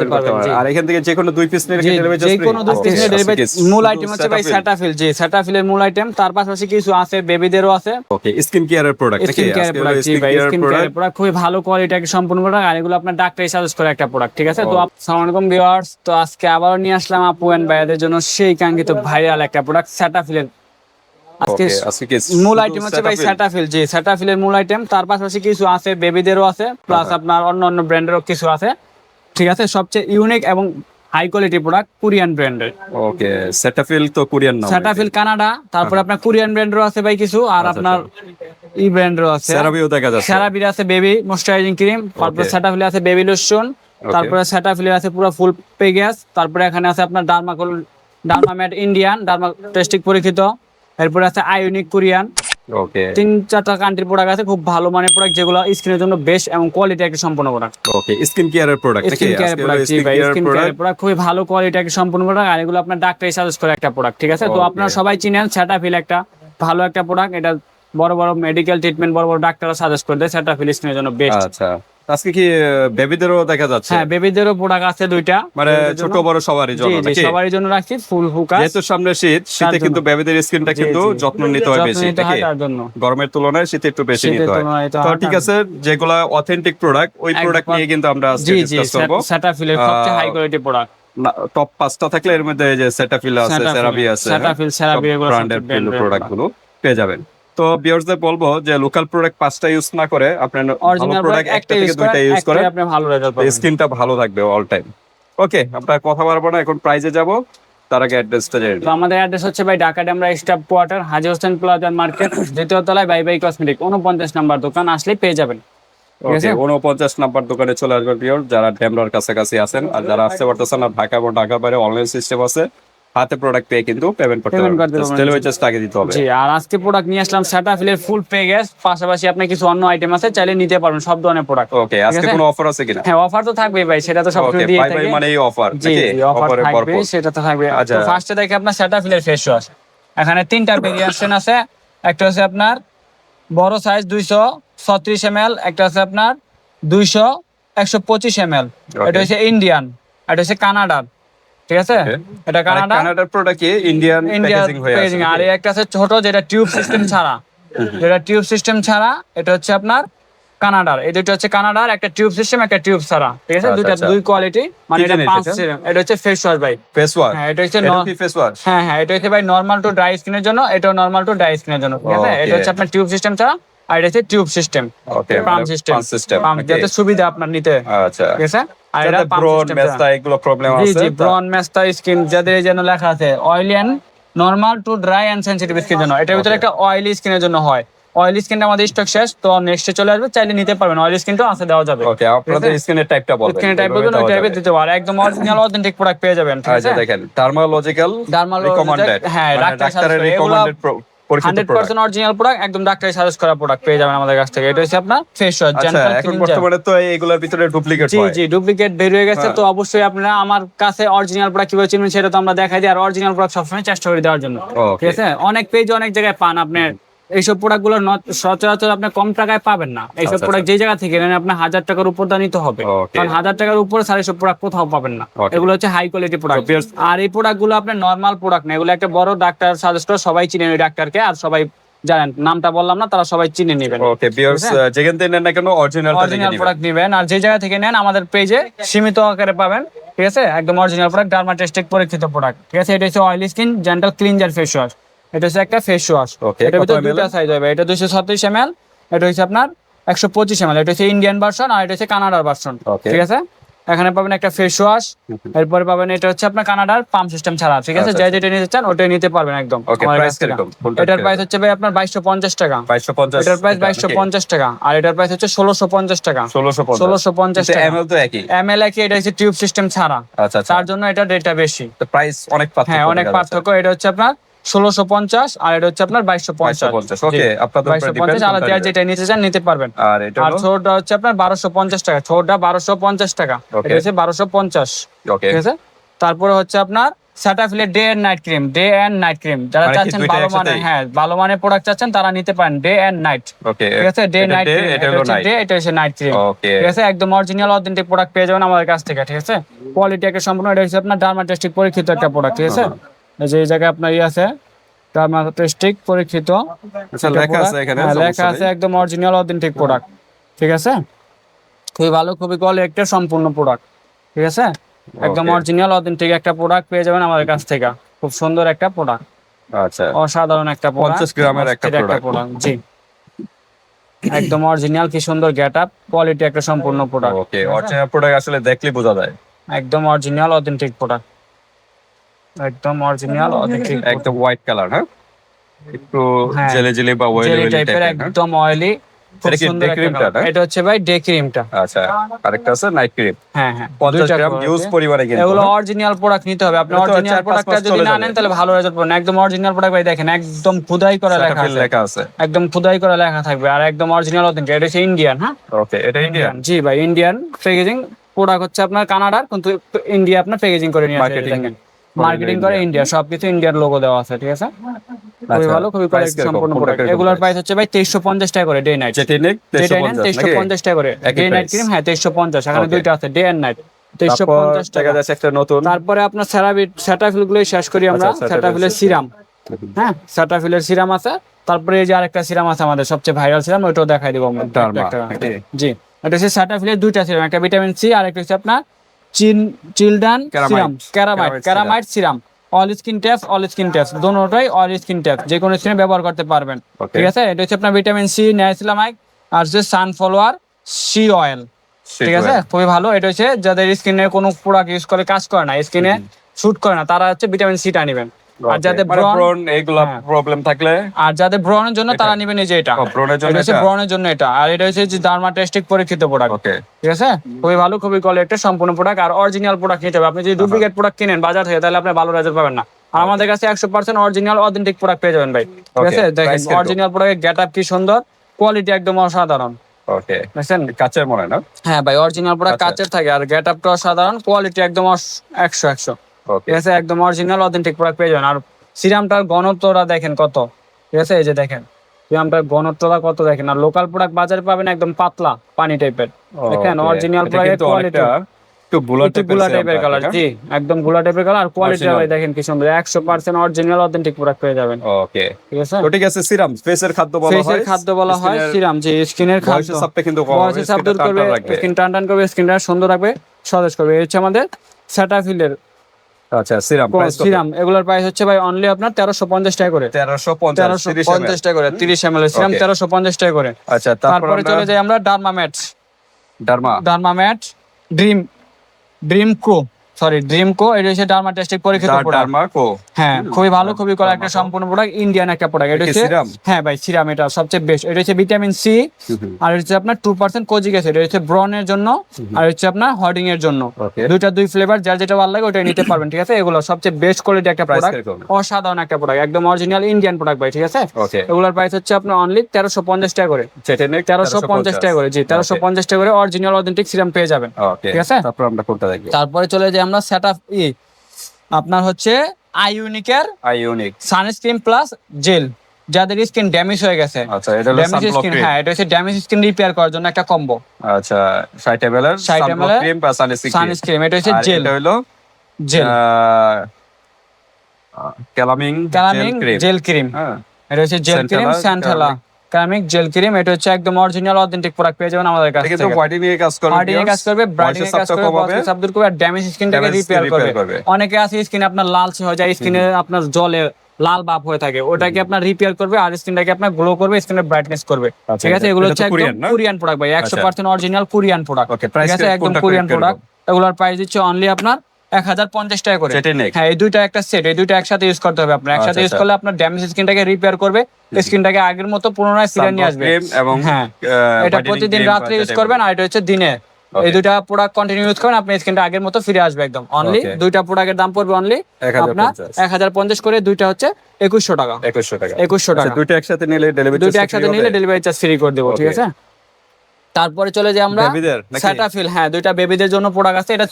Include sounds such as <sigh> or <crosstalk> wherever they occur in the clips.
করতে আর এখান থেকে যে কোনো দুই পিস নিলে যে কোনো দুই piece নিয়ে মূল আইটেম হচ্ছে ভাই স্যাটাফিল জি স্যাটাফিলের মূল আইটেম তার পাশাপাশি কিছু আছে বেবিদেরও আছে। ওকে স্কিন কেয়ারের প্রোডাক্ট স্কিন কেয়ার প্রোডাক্ট জি ভাই স্কিন কেয়ার প্রোডাক্ট খুবই ভালো কোয়ালিটির একটা সম্পূর্ণ প্রোডাক্ট আর এগুলো আপনার ডাক্তারই সাজেস্ট করে একটা প্রোডাক্ট ঠিক আছে? তো আসসালামু আলাইকুম ভিউয়ার্স তো আজকে আবারও নিয়ে আসলাম আপু এন্ড ভাইয়াদের জন্য সেই কাঙ্ক্ষিত ভাইরাল একটা প্রোডাক্ট স্যাটাফিলের আজকে মূল আইটেম হচ্ছে ভাই স্যাটাফিল জি স্যাটাফিলের মূল আইটেম তার পাশাপাশি কিছু আছে বেবিদেরও আছে প্লাস আপনার অন্য অন্য ব্র্যান্ডেরও কিছু আছে। ঠিক আছে সবচেয়ে ইউনিক এবং হাই কোয়ালিটি প্রোডাক্ট কোরিয়ান ব্র্যান্ডের ওকে সেটাফিল তো কোরিয়ান নাম। স্যাটাফিল কানাডা তারপরে আপনার কোরিয়ান ব্র্যান্ডেরও আছে ভাই কিছু আর আপনার ই ব্র্যান্ডেরও আছে। সেরাবিও দেখা যাচ্ছে। সেরাবির আছে বেবি ময়শ্চারাইজিং ক্রিম তারপরে. স্যাটাফিলে আছে বেবি লোশন তারপরে স্যাটাফিলে আছে পুরো ফুল পেগাস তারপরে এখানে আছে আপনার ডার্মাকল ডার্মামেট ইন্ডিয়ান ডার্মা টেস্টিক পরীক্ষিত এরপরে আছে আইউনিক কোরিয়ান ওকে তিন চারটা কান্ট্রি প্রোডাক্ট আছে খুব ভালো মানের প্রোডাক্ট যেগুলো স্কিনের জন্য বেস্ট এবং কোয়ালিটি একটা সম্পূর্ণ প্রোডাক্ট ওকে স্কিন কেয়ারের প্রোডাক্ট স্কিন কেয়ার প্রোডাক্ট জি ভাই স্কিন কেয়ারের প্রোডাক্ট খুবই ভালো কোয়ালিটি একটা সম্পূর্ণ প্রোডাক্ট আর এগুলো আপনার ডাক্তারই সাজেস্ট করে একটা প্রোডাক্ট ঠিক আছে? তো. আপনারা সবাই চিনেন সেটাফিল একটা ভালো একটা প্রোডাক্ট এটা বড় বড় মেডিকেল ট্রিটমেন্ট বড় বড় ডাক্তাররা সাজেস্ট করে দেয় সেটাফিল স্কিনের জন্য বেস্ট আচ্ছা। আজকে কি বেবিদেরও দেখা যাচ্ছে? হ্যাঁ বেবিদেরও প্রোডাক্ট আছে দুইটা। মানে ছোট বড় সবারই জন্য জি নাকি? সবার জন্য রাখছি ফুল ফোকাস যেহেতু সামনে শীত শীতে কিন্তু বেবিদের স্কিনটা কিন্তু যত্ন নিতে হয় বেশি নাকি? গরমের তুলনায় শীতে একটু বেশি নিতে হয়। তো ঠিক আছে যেগুলা অথেন্টিক প্রোডাক্ট ওই প্রোডাক্ট নিয়ে কিন্তু আমরা আজকে ডিসকাস করব। সেটাফিলের সবচেয়ে হাই কোয়ালিটি প্রোডাক্ট টপ পাঁচটা থাকলে এর মধ্যে যে সেটাফিল আছে সেরাবি আছে Cetaphil, CeraVe এগুলো ব্র্যান্ডের সবচেয়ে প্রোডাক্টগুলো পেয়ে যাবেন। তো বলব যে লোকাল প্রোডাক্ট পাঁচটা ইউজ না করে অরিজিনাল প্রোডাক্ট একটা থেকে দুইটা ইউজ একটাই আপনি ভালো রেজাল্ট পাবেন। স্কিনটা ভালো থাকবে অল টাইম ওকে আমরা কথা বলব না এখন প্রাইজে যাব তার আগে অ্যাড্রেসটা জেনে তো আমাদের অ্যাড্রেস হচ্ছে ভাই Dhaka Demra staff quarter Haji Hossain plaza market দ্বিতীয় তলায় বাই বাই কসমেটিক উনপঞ্চাশ নাম্বার দোকান আসলে পেয়ে যাবেন। ঠিক ওকে? উনপঞ্চাশ নাম্বার দোকানে চলে আসবেন পিওর যারা ডেমরার কাছাকাছি আছেন আর যারা আসতে পারতেছেন না ঢাকা এবং ঢাকার বাইরে অনলাইন সিস্টেম আছে হাতে প্রোডাক্ট পেয়ে কিন্তু পেমেন্ট করতে ডেলিভারি চার্জ আগে দিতে হবে। জি আর আজকে প্রোডাক্ট নিয়ে আসলাম ফুল পাশাপাশি আপনি কিছু অন্য আইটেম আছে চাইলে নিতে পারবেন সব ধরনের প্রোডাক্ট ওকে আজকে কোনো অফার আছে কিনা? হ্যাঁ অফার তো থাকবেই ভাই সেটা তো সবসময় দিয়ে বাই মানে এই অফার জি অফার থাকবে সেটা তো থাকবে। আচ্ছা। তো ফার্স্টে দেখে আপনার সেটাফিলের ফেস ওয়াশ এখানে তিনটা ভেরিয়েশন আছে একটা হচ্ছে আপনার বড় সাইজ দুইশো ছত্রিশ এম একটা আছে আপনার দুইশো একশো পঁচিশ এম এটা হচ্ছে ইন্ডিয়ান এটা হচ্ছে কানাডার ঠিক আছে? এটা কানাডা? কানাডার প্রোডাক্ট কি? ইন্ডিয়ান প্যাকেজিং হয়ে আছে। আর একটা আছে ছোট যেটা টিউব সিস্টেম ছাড়া। যেটা টিউব সিস্টেম ছাড়া এটা হচ্ছে আপনার কানাডার। এই দুটো হচ্ছে কানাডার একটা টিউব সিস্টেম একটা টিউব ছাড়া। ঠিক আছে? আচ্ছা, দুইটা আচ্ছা। দুই কোয়ালিটি মানে এটা পাঁচ এটা? এটা হচ্ছে ফেস ওয়াশ ভাই। ফেস ওয়াশ হ্যাঁ এটা হচ্ছে এটা ফেস ওয়াশ হ্যাঁ হ্যাঁ এটা হচ্ছে ভাই নর্মাল টু ড্রাই স্কিনের জন্য এটাও নর্মাল টু ড্রাই স্কিনের জন্য ঠিক আছে? এটা হচ্ছে আপনার টিউব সিস্টেম ছাড়া। আর এটা হচ্ছে tube system pump system pump okay. যাতে সুবিধা আপনার নিতে আচ্ছা। ঠিক আছে? আর এটা যাদের পাম্প মেস্তা এগুলো প্রবলেম আছে? জি ব্রন মেস্তা স্কিন যাদের এই লেখা আছে oily and normal to dry and sensitive স্কিনের জন্য। এটার ভিতরে একটা অয়েলি স্কিনের জন্য হয়। অয়েলি স্কিনটা আমাদের স্টক শেষ তো নেক্সটে চলে আসবে চাইলে নিতে পারবেন। অয়েলি স্কিনটাও আছে দেওয়া যাবে। ওকে আপনাদের স্কিনের টাইপটা বলবেন। স্কিনের টাইপ বলবেন ওই টাইপের দিতে পারে একদম অরিজিনাল অথেন্টিক প্রোডাক্ট পেয়ে যাবেন ঠিক আছে? আচ্ছা দেখেন ডার্মালজিক্যাল Dermalogical, হ্যাঁ, ডাক্তারের রিকমেন্ডেড পরীক্ষিত hundred product percent original product একদম ডাক্তারি সাজেস্ট করা প্রোডাক্ট পেয়ে যাবেন আমাদের কাছ থেকে। এটা হচ্ছে আপনার আচ্ছা এখন বর্তমানে তো এইগুলোর ভিতরে ডুপ্লিকেট জি জি ডুপ্লিকেট বের হয়ে গেছে। হ্যাঁ। তো অবশ্যই আপনারা আমার কাছে অরিজিনাল প্রোডাক্ট কীভাবে চিনবেন সেটা তো আমরা দেখাই দিই। আর অরিজিনাল প্রোডাক্ট সবসময় চেষ্টা করে দেওয়ার জন্য। ঠিক আছে? অনেক পেজ অনেক জায়গায় পান আপনি এইসব প্রোডাক্টগুলো সচরাচর আপনি কম টাকায় পাবেন না। এইসব আচ্ছা, প্রোডাক্ট যে জায়গা থেকে নেন আপনার হাজার টাকার উপর দা নিতে হবে। কারণ হাজার টাকার উপরে স্যার এইসব প্রোডাক্ট কোথাও পাবেন না। এগুলো হচ্ছে হাই কোয়ালিটি প্রোডাক্ট আর এই প্রোডাক্টগুলো আপনার নর্মাল প্রোডাক্ট না এগুলো একটা বড় ডাক্তার সাজেস্ট করে সবাই চিনেন ওই ডাক্তারকে আর সবাই জানেন। নামটা বললাম না তারা সবাই চিনে নেবেন। Okay viewers? যেখান থেকে নেন না কেন অরিজিনাল নিবেন প্রোডাক্ট নেবেন। আর যে জায়গা থেকে নেন আমাদের পেজে সীমিত আকারে পাবেন। ঠিক আছে? একদম অরিজিনাল প্রোডাক্ট ডার্মাটেস্টিক পরীক্ষিত প্রোডাক্ট ঠিক আছে? এটা হচ্ছে oily skin gentle cleanser face wash এটা হচ্ছে একটা ফেস ওয়াশ Okay, এটার ভিতরে ml? দুইটা সাইজ হবে। এটা দুইশো ছত্রিশ এম এল এটা হচ্ছে আপনার একশো পঁচিশ এম এল এটা হচ্ছে ইন্ডিয়ান ভার্সন আর এটা হচ্ছে কানাডার ভার্সন. ঠিক আছে? এখানে পাবেন একটা ফেস ওয়াশ এরপরে পাবেন এটা হচ্ছে আপনার কানাডার পাম্প সিস্টেম ছাড়া। ঠিক আছে? আচ্ছা, যে যেটা নিতে চান ওটাই নিতে পারবেন একদম। এটার প্রাইস হচ্ছে ভাই আপনার বাইশশো পঞ্চাশ টাকা। 2250 এটার প্রাইস বাইশশো পঞ্চাশ টাকা। আর এটার প্রাইস হচ্ছে ষোলোশো পঞ্চাশ টাকা। 1650 ষোলোশো পঞ্চাশ টাকা। এমএল তো একই। এম এল কি এটা হচ্ছে টিউব সিস্টেম ছাড়া। আচ্ছা আচ্ছা। তার জন্য এটা রেটটা বেশি। তো প্রাইস অনেক পার্থক্য হ্যাঁ অনেক পার্থক্য। এটা হচ্ছে আপনার ষোলোশো পঞ্চাশ আর এটা হচ্ছে আপনার বাইশশো পঞ্চাশ। ওকে বাইশশো পঞ্চাশ আলাদা কোনটা যেটা নিতে চান নিতে পারবেন। আর এটা ছোটটা হচ্ছে আপনার বারোশো পঞ্চাশ টাকা ছোটটা বারোশো পঞ্চাশ টাকা। এটা হচ্ছে বারোশো পঞ্চাশ ঠিক আছে? তারপরে হচ্ছে আপনার সাটাফিলের day and night cream day and night cream যারা মানে চাচ্ছেন ভালো একসাথেই? হ্যাঁ ভালো মানের প্রোডাক্ট চাচ্ছেন তারা নিতে পারেন ডে এন্ড নাইট ঠিক আছে? ডে নাইট এটা এটা হচ্ছে ডে এটা হচ্ছে নাইট ক্রিম ঠিক আছে? একদম অরিজিনাল অথেন্টিক প্রোডাক্ট পেয়ে যাবেন আমাদের কাছ থেকে ঠিক আছে? কোয়ালিটি একটা সম্পূর্ণ এটা হচ্ছে আপনার ডার্মাটেস্টিক পরীক্ষিত একটা প্রোডাক্ট ঠিক আছে? যে এই জায়গায় আপনার ইয়ে আছে ডার্মাটেস্টিক পরীক্ষিত। আচ্ছা লেখা আছে এখানে হ্যাঁ, লেখা আছে একদম অরিজিনাল অথেন্টিক প্রোডাক্ট ঠিক আছে? খুবই ভালো খুবই কোয়ালিটি একটা সম্পূর্ণ প্রোডাক্ট ঠিক আছে? একদম অরিজিনাল অথেন্টিক একটা প্রোডাক্ট পেয়ে যাবেন আমাদের কাছ থেকে। খুব সুন্দর একটা প্রোডাক্ট আচ্ছা। অসাধারণ একটা প্রোডাক্ট 50 গ্রামের একটা প্রোডাক্ট জি। একদম অরিজিনাল কি সুন্দর গেট আপ কোয়ালিটি একটা সম্পূর্ণ প্রোডাক্ট ওকে অরিজিনাল প্রোডাক্ট আসলে দেখলে বোঝা যায়। একদম অরিজিনাল অথেন্টিক প্রোডাক্ট একদম অরিজিনাল অথেন্টিক একদম হোয়াইট কালার হ্যাঁ? একটু হ্যাঁ। জেলে জেলে বা ওয়েলি টাইপের টাইপের একদম অয়েলি এটা হচ্ছে ভাই ডে ক্রিমটা আচ্ছা আরেকটা আছে নাইট ক্রিম হ্যাঁ হ্যাঁ 50 গ্রাম ইউজ আছে। কিন্তু এগুলো হ্যাঁ? অরিজিনাল প্রোডাক্ট নিতে হবে। আপনি অরিজিনাল প্রোডাক্টটা যদি না নেন তাহলে ভালো রেজাল্ট পাবেন। একদম অরিজিনাল প্রোডাক্ট ভাই দেখেন একদম খুদাই করা লেখা আছে। লেখা আছে। একদম খুদাই করা লেখা থাকবে। আর একদম অরিজিনাল অথেন্টিক এটা হচ্ছে ইন্ডিয়ান হ্যাঁ? ওকে এটা ইন্ডিয়ান জি ভাই ইন্ডিয়ান প্যাকেজিং প্রোডাক্ট হচ্ছে আপনার কানাডার কিন্তু ইন্ডিয়া আপনার প্যাকেজিং করে নিয়ে আসে মার্কেটিং করে ইন্ডিয়া সবকিছু ইন্ডিয়ার লোগো দেওয়া আছে ঠিক আছে? খুবই আচ্ছা, ভালো খুবই quality সম্পূর্ণ প্রোডাক্ট এগুলোর প্রাইস হচ্ছে ভাই তেইশশো পঞ্চাশ টাকা করে ডে নাইট জেটিনিক যেটা নেন 350 তেইশশো নাকি পঞ্চাশ টাকা করে। ডে নাইট ক্রিম হ্যাঁ তেইশশো পঞ্চাশ। এখানে Okay. দুইটা আছে ডে এন্ড নাইট তারপর পঞ্চাশ টাকা। একটা নতুন। তারপরে আপনার সেরাবিট সেটাফিলগুলো শেষ করি আমরা। আচ্ছা, Cetaphil সেটাফিলের সিরাম হ্যাঁ সেটাফিলের সিরাম আছে। তারপরে এই যে আরেকটা সিরাম আছে আমাদের সবচেয়ে ভাইরাল সিরাম ওইটাও দেখাই দিব আমরা? জি। এটা হচ্ছে দুইটা সিরাম একটা ভিটামিন সি আর একটা হচ্ছে আপনার চিন চিলড্রান সিরাম ক্যারামাইট ক্যারামাইট serum. All skin test all skin test দোনোটাই অল স্কিন টেস্ট যে কোনো স্কিনে ব্যবহার করতে পারবেন। ঠিক আছে? এটা হচ্ছে আপনার ভিটামিন সি নাইসিলামাইড আর হচ্ছে সানফ্লাওয়ার সি অয়েল ঠিক আছে? খুবই ভালো। এটা হচ্ছে যাদের স্কিনে কোনো প্রোডাক্ট ইউজ করে কাজ করে না স্কিনে শুট করে না তারা হচ্ছে ভিটামিন সিটা নেবেন। আর যাদের ব্রন ব্রন এগুলা হ্যাঁ। প্রবলেম থাকলে আর যাদের ব্রনের জন্য তারা নেবেন এই যে এটা। ও, ব্রণের জন্য এটা ব্রনের জন্য এটা। আর এটা হচ্ছে যে ডার্মাটেস্টিক পরীক্ষিত প্রোডাক্ট ওকে ঠিক আছে? খুবই ভালো খুবই কোয়ালিটি সম্পূর্ণ প্রোডাক্ট আর অরিজিনাল প্রোডাক্ট নিতে হবে। আপনি যদি ডুপ্লিকেট প্রোডাক্ট কিনেন বাজার থেকে তাহলে আপনি ভালো রেজাল্ট পাবেন না। আর আমাদের কাছে একশো পার্সেন্ট অরিজিনাল অথেন্টিক প্রোডাক্ট পেয়ে যাবেন ভাই। ঠিক আছে? দেখেন অরিজিনাল প্রোডাক্টের গেট আপ কি সুন্দর। কোয়ালিটি একদম অসাধারণ। ওকে বুঝছেন কাঁচের মনে না? হ্যাঁ ভাই অরিজিনাল প্রোডাক্ট আচ্ছা। কাচের থাকে। আর গেট আপটা অসাধারণ। কোয়ালিটি একদম একশো একশো। ঠিক আছে একদম অরিজিনাল অথেন্টিক প্রোডাক্ট পেয়ে যাবেন। আর সিরামটার ঘনত্বটা দেখেন কত। ঠিক আছে এই যে দেখেন। সিরামটার ঘনত্বটা কত দেখেন। আর লোকাল প্রোডাক্ট বাজারে পাবেন একদম পাতলা পানি টাইপের দেখেন অরিজিনাল প্রোডাক্টের কোয়ালিটি একটু বুলা গুলা টাইপের কালার জি একদমগুলা টাইপের কালার আর কোয়ালিটি ভাই দেখেন কি সুন্দর। একশো পার্সেন্ট অরিজিনাল অথেন্টিক প্রোডাক্ট পেয়ে যাবেন। ওকে ঠিক আছে? তো ঠিক আছে সিরাম। ফেসের খাদ্য বলা হয়। ফেসের খাদ্য বলা হয় সিরাম। যে স্কিনের খাদ্য। কিন্তু করবে। স্কিন টান টান করবে স্কিনটা সুন্দর রাখবে সতেজ করবে। এই হচ্ছে আমাদের সেটাফিলের আচ্ছা সিরাম সিরাম এগুলোর প্রাইস হচ্ছে ভাই অনলি আপনার তেরোশো পঞ্চাশ টাকা করে। 1350 তেরোশো 30 পঞ্চাশ টাকা করে তিরিশ এম এল সিরাম. তেরোশো পঞ্চাশ টাকা করে। আচ্ছা তারপরে চলে যাই আমরা ডার্মাম্যাট ডার্মা। ডার্মাম্যাট dream dream co sorry dream co এটা হচ্ছে ডার্মাটেস্টিক পরীক্ষিত প্রোডাক্ট হ্যাঁ খুবই ভালো খুবই করা একটা সম্পূর্ণ প্রোডাক্ট ইন্ডিয়ান একটা প্রোডাক্ট এটা হচ্ছে হ্যাঁ ভাই সিরাম এটা সবচেয়ে বেস্ট এটা হচ্ছে ভিটামিন সি আর হচ্ছে আপনার টু পার্সেন্ট কোজিক অ্যাসিড এটা হচ্ছে ব্রনের জন্য আর হচ্ছে আপনার হর্ডিং এর জন্য। দুইটা দুই ফ্লেভার যার যেটা ভালো লাগে ওটা নিতে <coughs> পারবেন ঠিক আছে? এগুলো সবচেয়ে বেস্ট কোয়ালিটি একটা প্রোডাক্ট অসাধারণ একটা প্রোডাক্ট একদম অরিজিনাল ইন্ডিয়ান প্রোডাক্ট ভাই ঠিক আছে? এগুলোর প্রাইস হচ্ছে আপনার অনলি তেরোশো পঞ্চাশ টাকা করে। তেরোশো পঞ্চাশ টাকা করে জি তেরোশো পঞ্চাশ টাকা করে অরিজিনাল অথেন্টিক সিরাম পেয়ে যাবেন ঠিক আছে? তারপর আমরা কোনটা দেখব? তারপরে চলে যাই আমরা সেট আপ আপনার হচ্ছে আইউনিকের আইওনিক সানস্ক্রিন প্লাস জেল যাদের স্কিন ড্যামেজ হয়ে গেছে। আচ্ছা এটা হলো ড্যামেজ সানব্লক স্কিন ক্রিম হ্যাঁ এটা হচ্ছে ড্যামেজ স্কিন রিপেয়ার করার জন্য একটা কম্বো আচ্ছা 60 ml 60 সানব্লক ml ক্রিম বা সানস্ক্রিন সানস্ক্রিন এটা হচ্ছে জেল এটা হলো gel calming calming gel cream হ্যাঁ। এটা হচ্ছে gel cream centella calming gel cream এটা হচ্ছে একদম অরিজিনাল অথেন্টিক প্রোডাক্ট পেয়ে যাবেন আমাদের কাছ এটা হোয়াইটেনিং এর কাজ করবে হার্ডিং কাজ করবে ব্রাইটিং বয়সের কাজ করবে বয়সের দূর করবে আর ড্যামেজ স্কিনটাকে রিপেয়ার করবে। অনেকে আছে স্কিন আপনার লালচে হয়ে যায় স্কিনে আপনার জলে লাল ভাব হয়ে থাকে। ওটাকে আপনার রিপেয়ার করবে আর স্কিনটাকে আপনার গ্লো করবে স্কিনের ব্রাইটনেস করবে। আচ্ছা, ঠিক আছে? এগুলো হচ্ছে একদম? কোরিয়ান প্রোডাক্ট ভাই একশো আচ্ছা। পার্সেন্ট অরিজিনাল কোরিয়ান প্রোডাক্ট ঠিক আছে? একদম কোরিয়ান প্রোডাক্ট এগুলোর প্রাইস দিচ্ছে অনলি আপনার এক হাজার পঞ্চাশ টাকা করে। হ্যাঁ এই দুইটা একটা সেট এই দুইটা একসাথে ইউজ করতে হবে আপনার। একসাথে আচ্ছা, ইউজ আচ্ছা। করলে আপনার ড্যামেজ স্কিনটাকে রিপেয়ার করবে। স্কিনটাকে আগের মতো পুনরায় ফিরে নিয়ে আসবে। এবং হ্যাঁ। এটা প্রতিদিন রাত্রে ইউজ করবেন আর এটা হচ্ছে দিনে। এই দুইটা প্রোডাক্ট কন্টিনিউ ইউজ আপনার স্কিনটা আগের মতো ফিরে আসবে একদম। অনলি দুইটা প্রোডাক্টের দাম পড়বে অনলি আপনার এক হাজার পঞ্চাশ করে দুইটা হচ্ছে একুশশো টাকা। 2100 টাকা। একুশশো আচ্ছা টাকা। দুইটা একসাথে নিলে ডেলিভারি দুইটা একসাথে নিলে ডেলিভারি চার্জ ফ্রি করে দেবো ঠিক আছে? তারপরে চলে যাই আমরা স্যাটাফিল হ্যাঁ দুইটা বেবিদের জন্য প্রোডাক্ট আছে। এটা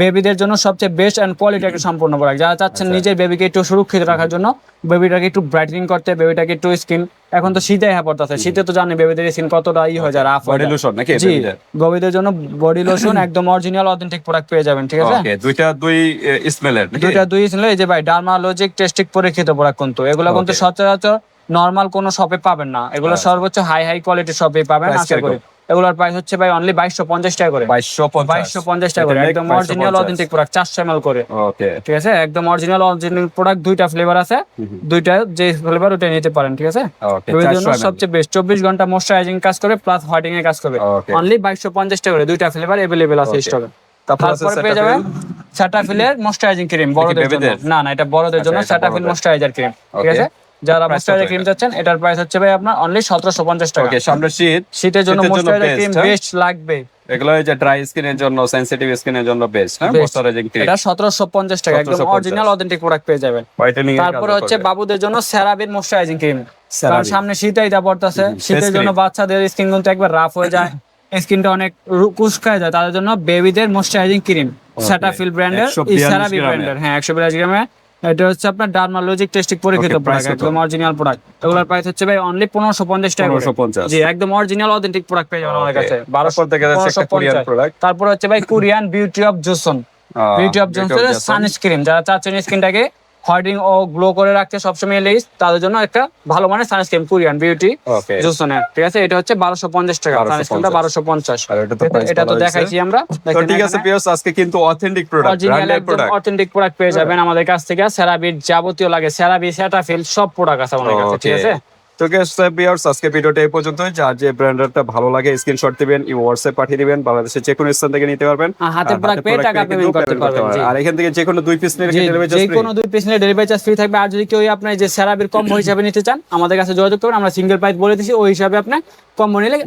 বেবিদের জন্য সবচেয়ে বেস্ট অ্যান্ড কোয়ালিটি একটা সম্পূর্ণ প্রোডাক্ট যারা চাচ্ছেন নিজের বেবিকে একটু সুরক্ষিত রাখার জন্য বেবিটাকে একটু ব্রাইটনিং করতে বেবিটাকে একটু স্কিন এখন তো শীতে হ্যাঁ পড়তেছে। শীতে তো জানি বেবিদের স্কিন কতটা ই হয়ে যায় রাফ বডি লোশন নাকি জি গভীরদের জন্য বডি লোশন <coughs> একদম অরিজিনাল অথেন্টিক প্রোডাক্ট পেয়ে যাবেন ঠিক আছে? ওকে দুইটা দুই স্মেলের দুইটা দুই ছিল এই যে ভাই ডার্মালজিক টেস্টিক পরীক্ষিত প্রোডাক্ট কিন্তু। এগুলো কিন্তু. সচরাচর নর্মাল কোনো শপে পাবেন না। এগুলো আচ্ছা। সর্বোচ্চ হাই হাই কোয়ালিটির শপে পাবেন আশা করি। এগুলোর প্রাইস হচ্ছে ভাই অনলি বাইশশো পঞ্চাশ টাকা করে। 2250 বাইশশো পঞ্চাশ টাকা করে। একদম অরিজিনাল অথেন্টিক প্রোডাক্ট চারশো এমএল করে। ওকে ঠিক আছে? একদম অরিজিনাল অরিজিনাল প্রোডাক্ট দুইটা ফ্লেভার আছে। দুইটা যে ফ্লেভার ওটা নিতে পারেন ঠিক আছে? জন্য সবচেয়ে বেস্ট চব্বিশ ঘণ্টা ময়শ্চারাইজিং কাজ করে প্লাস হোয়াইটিং এর কাজ করবে অনলি বাইশশো পঞ্চাশ টাকা করে। দুইটা ফ্লেভার এভেলেবেল আছে. স্টকে তারপর পেয়ে যাবেন স্যাটাফিলের ময়শ্চারাইজিং ক্রিম বড়দের জন্য। না না এটা বড়দের জন্য আচ্ছা, এটা স্যাটাফিল ময়শ্চারাইজার ক্রিম ঠিক আছে? যারা ময়শ্চারাইজার ক্রিম এটা? যাচ্ছেন এটার প্রাইস হচ্ছে ভাই আপনার অনলি সতেরোশো পঞ্চাশ টাকা। ওকে সামনে শীত শীতের জন্য ময়শ্চারাইজার ক্রিম? বেস্ট লাগবে। এগুলো এই যে ড্রাই স্কিনের জন্য সেনসিটিভ স্কিনের জন্য বেস্ট হ্যাঁ. ময়শ্চারাইজিং ক্রিম এটা সতেরোশো পঞ্চাশ টাকা একদম অরিজিনাল অথেন্টিক প্রোডাক্ট পেয়ে যাবেন। তারপরে হচ্ছে বাবুদের জন্য সেরাবিন ময়শ্চারাইজিং ক্রিম কারণ সামনে শীত আইতা পড়তেছে শীতের জন্য বাচ্চাদের স্কিন কিন্তু একবার রাফ হয়ে যায়। স্কিনটা অনেক কুচকায় যায় তাদের জন্য বেবিদের ময়শ্চারাইজিং ক্রিম সেটাফিল ব্র্যান্ডের 142 সেরাবি গ্রামের। ব্র্যান্ডের হ্যাঁ একশো বিরাশি গ্রামে এটা হচ্ছে আপনার ডার্মালজিক টেস্টিক পরীক্ষিত প্রোডাক্ট? একদম অরিজিনাল প্রোডাক্ট এগুলোর প্রাইস হচ্ছে ভাই অনলি পনেরোশো পঞ্চাশ টাকা করে। 1550 জি একদম অরিজিনাল অথেন্টিক প্রোডাক্ট পেয়ে যাবেন আমাদের কাছে। যাচ্ছে একটা কোরিয়ান প্রোডাক্ট তারপর হচ্ছে ভাই Korean beauty of Joseon beauty of Joseon sunscreen যারা চাচ্ছেন স্কিনটাকে হোয়াইটিং ও গ্লো করে রাখতে সবসময় লেস তাদের জন্য একটা ভালো মানের সানস্ক্রিন কোরিয়ান বিউটি জুসনের ঠিক আছে? এটা হচ্ছে বারোশো পঞ্চাশ টাকা 1250 সানস্ক্রিনটা বারোশো পঞ্চাশ। এটা তো দেখাইছি আমরা। তো ঠিক আছে পিওস আজকে কিন্তু অথেন্টিক প্রোডাক্ট অথেন্টিক প্রোডাক্ট পেয়ে যাবেন আমাদের কাছ থেকে। সেরাবিট যাবতীয় লাগে সেরাবি সেটাফিল সব প্রোডাক্ট আছে আমাদের কাছে ঠিক আছে? তো ভিউয়ার্স আজকে ভিডিওটা এই পর্যন্ত যার যে ব্র্যান্ডটা ভালো লাগে স্ক্রিনশট দিবেন ই হোয়াটসঅ্যাপ পাঠিয়ে দিবেন বাংলাদেশের যে কোনো স্থান থেকে নিতে পারবেন। হাতে পেয়ে টাকা কিন্তু করতে পারবেন, আর এখান থেকে যে কোনো দুই পিস নিলে ডেলিভারি যে কোনো দুই পিস নিলে ডেলিভারি চার্জ ফ্রি থাকবে। আর যদি কেউ আপনি যে সেরাবির কম <coughs> হিসাবে নিতে চান আমাদের কাছে যোগাযোগ করুন। আমরা সিঙ্গেল প্রাইস বলে দিছি ওই হিসাবে আপনি কম নিলে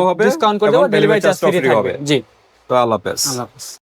ও হবে ডিসকাউন্ট করে দেবো ডেলিভারি চার্জ ফ্রি থাকবে। হবে। জি। তো আল্লাহ হাফেজ। আল্লাহ হাফেজ।